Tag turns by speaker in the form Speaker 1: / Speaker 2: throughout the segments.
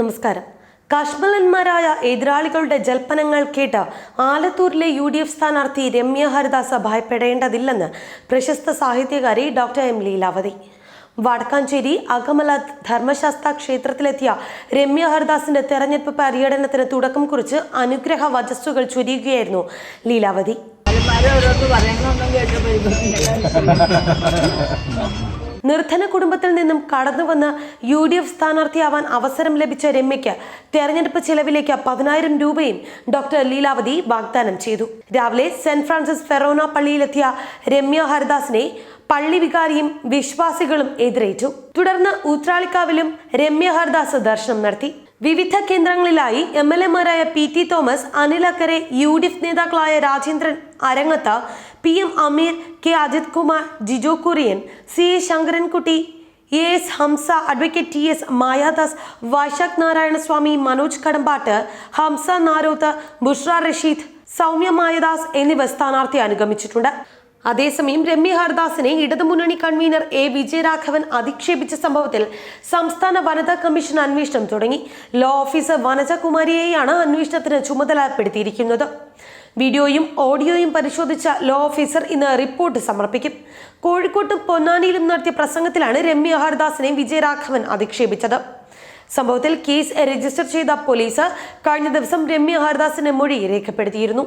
Speaker 1: നമസ്കാരം കാശ്മലന്മാരായ എതിരാളികളുടെ ജൽപ്പനങ്ങൾ കേട്ട് ആലത്തൂരിലെ യു ഡി എഫ് സ്ഥാനാർത്ഥി രമ്യ ഹരിദാസ ഭയപ്പെടേണ്ടതില്ലെന്ന് പ്രശസ്ത സാഹിത്യകാരി ഡോക്ടർ എം ലീലാവതി വടക്കാഞ്ചേരി അകമല ധർമ്മശാസ്ത്ര ക്ഷേത്രത്തിലെത്തിയ രമ്യ ഹരിദാസിന്റെ തെരഞ്ഞെടുപ്പ് പര്യടനത്തിന് തുടക്കം കുറിച്ച് അനുഗ്രഹ വചസ്സുകൾ ചൊരിയുകയായിരുന്നു ലീലാവതി നിർധന കുടുംബത്തിൽ നിന്നും കടന്നുവന്ന് യു ഡി എഫ് സ്ഥാനാർത്ഥിയാവാൻ അവസരം ലഭിച്ച രമ്യയ്ക്ക് തെരഞ്ഞെടുപ്പ് ചെലവിലേക്ക് പതിനായിരം രൂപയും ഡോക്ടർ ലീലാവതി വാഗ്ദാനം ചെയ്തു രാവിലെ സെന്റ് ഫ്രാൻസിസ് ഫെറോന പള്ളിയിലെത്തിയ രമ്യ ഹരിദാസിനെ പള്ളി വികാരിയും വിശ്വാസികളും എതിരേറ്റു തുടർന്ന് ഊത്രാളിക്കാവിലും രമ്യ ഹർദാസ് ദർശനം നടത്തി വിവിധ കേന്ദ്രങ്ങളിലായി എം എൽ എമാരായ P T Thomas Anil Akkara U D F നേതാക്കളായ Rajendran Arangath P M Ameer K Ajith Kumar Jijo Kurian C Sankarankutty A S Hamsa advocate T S Mayadas Vaishakh Swamy Manoj Kadambattu Hamsa Naroth Bushra Rasheed Soumya Mayadas എന്നിവർ സ്ഥാനാർത്ഥി അനുഗമിച്ചിട്ടുണ്ട് അതേസമയം രമ്യ ഹർദാസിനെ ഇടതുമുന്നണി കൺവീനർ എ വിജയരാഘവൻ അധിക്ഷേപിച്ച സംഭവത്തിൽ സംസ്ഥാന വനിതാ കമ്മീഷൻ അന്വേഷണം തുടങ്ങി ലോ ഓഫീസർ വനജ കുമാരിയെയാണ് അന്വേഷണത്തിന് ചുമതലപ്പെടുത്തിയിരിക്കുന്നത് വീഡിയോയും ഓഡിയോയും പരിശോധിച്ച ലോ ഓഫീസർ ഇന്ന് റിപ്പോർട്ട് സമർപ്പിക്കും കോഴിക്കോട്ടും പൊന്നാനിയിലും നടത്തിയ പ്രസംഗത്തിലാണ് രമ്യ ഹരിദാസിനെ വിജയരാഘവൻ അധിക്ഷേപിച്ചത് സംഭവത്തിൽ കേസ് രജിസ്റ്റർ ചെയ്ത പോലീസ് കഴിഞ്ഞ ദിവസം രമ്യ ഹരിദാസിന്റെ മൊഴി രേഖപ്പെടുത്തിയിരുന്നു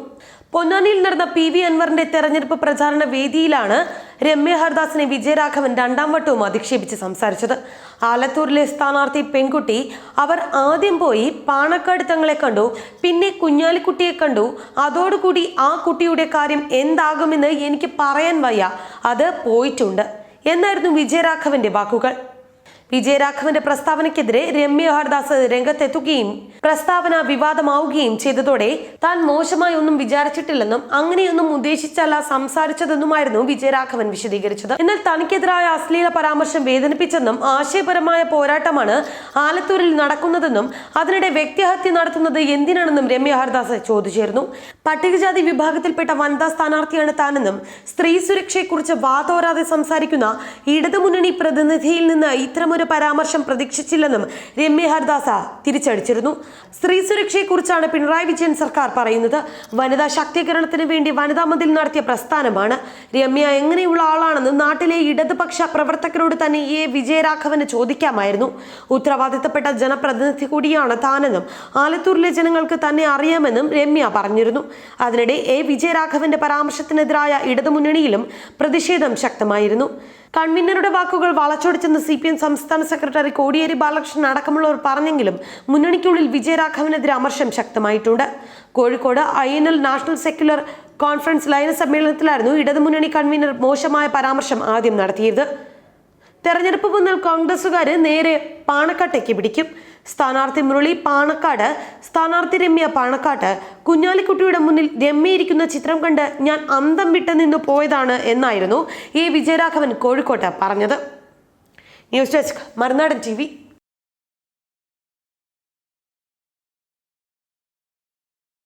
Speaker 1: പൊന്നാനിയിൽ നടന്ന പി വി അൻവറിന്റെ തെരഞ്ഞെടുപ്പ് പ്രചാരണ വേദിയിലാണ് രമ്യ ഹരിദാസിനെ വിജയരാഘവൻ രണ്ടാം വട്ടവും അധിക്ഷേപിച്ച് സംസാരിച്ചത് ആലത്തൂരിലെ സ്ഥാനാർത്ഥി പെൺകുട്ടി അവർ ആദ്യം പോയി പാണക്കാട് തങ്ങളെ കണ്ടു പിന്നെ കുഞ്ഞാലിക്കുട്ടിയെ കണ്ടു അതോടുകൂടി ആ കുട്ടിയുടെ കാര്യം എന്താകുമെന്ന് എനിക്ക് പറയാൻ വയ്യ അത് പോയിട്ടുണ്ട് എന്നായിരുന്നു വിജയരാഘവന്റെ വാക്കുകൾ വിജയരാഘവന്റെ പ്രസ്താവനയ്ക്കെതിരെ രമ്യ ഹർദാസ് രംഗത്തെത്തുകയും പ്രസ്താവന വിവാദമാവുകയും ചെയ്തതോടെ താൻ മോശമായി ഒന്നും വിചാരിച്ചിട്ടില്ലെന്നും അങ്ങനെയൊന്നും ഉദ്ദേശിച്ചല്ല സംസാരിച്ചതെന്നുമായിരുന്നു വിജയരാഘവൻ വിശദീകരിച്ചത് എന്നാൽ തനിക്കെതിരായ അശ്ലീല പരാമർശം വേദനിപ്പിച്ചെന്നും ആശയപരമായ പോരാട്ടമാണ് ആലത്തൂരിൽ നടക്കുന്നതെന്നും അതിനിടെ വ്യക്തിഹത്യ നടത്തുന്നത് എന്തിനാണെന്നും രമ്യ ഹർദാസ് ചോദിച്ചിരുന്നു പട്ടികജാതി വിഭാഗത്തിൽപ്പെട്ട വനിതാ സ്ഥാനാർത്ഥിയാണ് താനെന്നും സ്ത്രീ സുരക്ഷയെക്കുറിച്ച് വാതോരാതെ സംസാരിക്കുന്ന ഇടതുമുന്നണി പ്രതിനിധിയിൽ നിന്ന് ഇത്തരമൊരു പരാമർശം പ്രതീക്ഷിച്ചില്ലെന്നും രമ്യ ഹർദാസ തിരിച്ചടിച്ചിരുന്നു സ്ത്രീ സുരക്ഷയെക്കുറിച്ചാണ് പിണറായി വിജയൻ സർക്കാർ പറയുന്നത് വനിതാ ശാക്തീകരണത്തിന് വേണ്ടി വനിതാ മതിൽ നടത്തിയ പ്രസ്ഥാനമാണ് രമ്യ എങ്ങനെയുള്ള ആളാണെന്ന് നാട്ടിലെ ഇടതുപക്ഷ പ്രവർത്തകരോട് തന്നെ എ വിജയരാഘവന് ചോദിക്കാമായിരുന്നു ഉത്തരവാദിത്തപ്പെട്ട ജനപ്രതിനിധി കൂടിയാണ് താനെന്നും ആലത്തൂരിലെ ജനങ്ങൾക്ക് തന്നെ അറിയാമെന്നും രമ്യ പറഞ്ഞിരുന്നു അതിനിടെ എ വിജയരാഘവന്റെ പരാമർശത്തിനെതിരായ ഇടതുമുന്നണിയിലും പ്രതിഷേധം ശക്തമായിരുന്നു കൺവീനറുടെ വാക്കുകൾ വളച്ചൊടിച്ചെന്ന് സി പി എം സംസ്ഥാന സെക്രട്ടറി കോടിയേരി ബാലകൃഷ്ണൻ അടക്കമുള്ളവർ പറഞ്ഞെങ്കിലും മുന്നണിക്കുള്ളിൽ വിജയരാഘവനെതിരെ അമർശം ശക്തമായിട്ടുണ്ട് Kozhikode I national secular conference ലയന സമ്മേളനത്തിലായിരുന്നു ഇടതുമുന്നണി കൺവീനർ മോശമായ പരാമർശം ആദ്യം നടത്തിയത് തെരഞ്ഞെടുപ്പ് മുന്നിൽ കോൺഗ്രസുകാർ നേരെ പാണക്കാട്ടേക്ക് പിടിക്കും സ്ഥാനാർത്ഥി മുരളി പാണക്കാട് സ്ഥാനാർത്ഥി രമ്യ പാണക്കാട്ട് കുഞ്ഞാലിക്കുട്ടിയുടെ മുന്നിൽ രമ്യയിരിക്കുന്ന ചിത്രം കണ്ട് ഞാൻ അന്തം വിട്ടു നിന്ന് പോയതാണ് എന്നായിരുന്നു എ വിജയരാഘവൻ കോഴിക്കോട്ട് പറഞ്ഞത് ന്യൂസ് ഡെസ്ക് മറുനാടൻ ടി